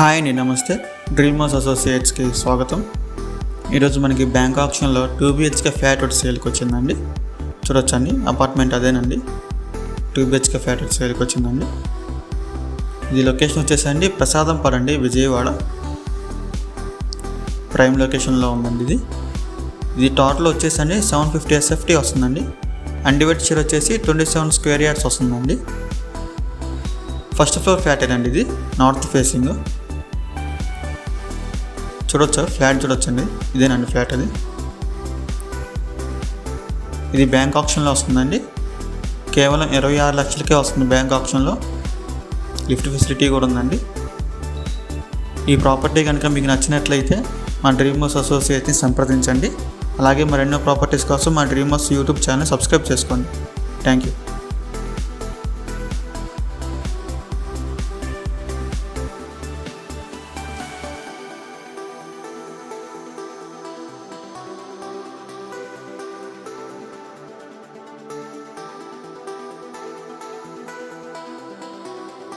Hi అండి నమస్తే. Dreamers అసోసియేట్స్కి స్వాగతం. ఈరోజు మనకి బ్యాంక్ ఆప్షన్లో టూ బిహెచ్కే ఫ్లాట్ ఒకటి సేల్కి వచ్చిందండి. చూడొచ్చండి అపార్ట్మెంట్ అదేనండి. టూ బిహెచ్కే ఫ్లాట్ ఒకటి సేల్కి వచ్చిందండి. ఇది లొకేషన్ వచ్చేసండి ప్రసాదం పడండి విజయవాడ. ప్రైమ్ లొకేషన్లో ఉందండి ఇది. ఇది టోటల్ వచ్చేసండి సెవెన్ ఫిఫ్టీ ఎస్ఎఫ్టీ వస్తుందండి. అండివెట్ షేర్ వచ్చేసి ట్వంటీ సెవెన్ స్క్వేర్ యార్డ్స్ వస్తుందండి. ఫస్ట్ ఫ్లోర్ ఫ్లాట్ ఇది నార్త్ ఫేసింగ్. చూడొచ్చా? ఫ్లాట్ చూడొచ్చండి. ఇదేనండి ఫ్లాట్ అది. ఇది బ్యాంక్ ఆప్షన్లో వస్తుందండి. కేవలం ఇరవై ఆరు లక్షలకే వస్తుంది బ్యాంక్ ఆప్షన్లో. లిఫ్ట్ ఫెసిలిటీ కూడా ఉందండి. ఈ ప్రాపర్టీ కనుక మీకు నచ్చినట్లయితే మా డ్రీమర్స్ అసోసియేట్ని సంప్రదించండి. అలాగే మరెన్నో ప్రాపర్టీస్ కోసం మా డ్రీమర్స్ యూట్యూబ్ ఛానల్ సబ్స్క్రైబ్ చేసుకోండి. Thank you.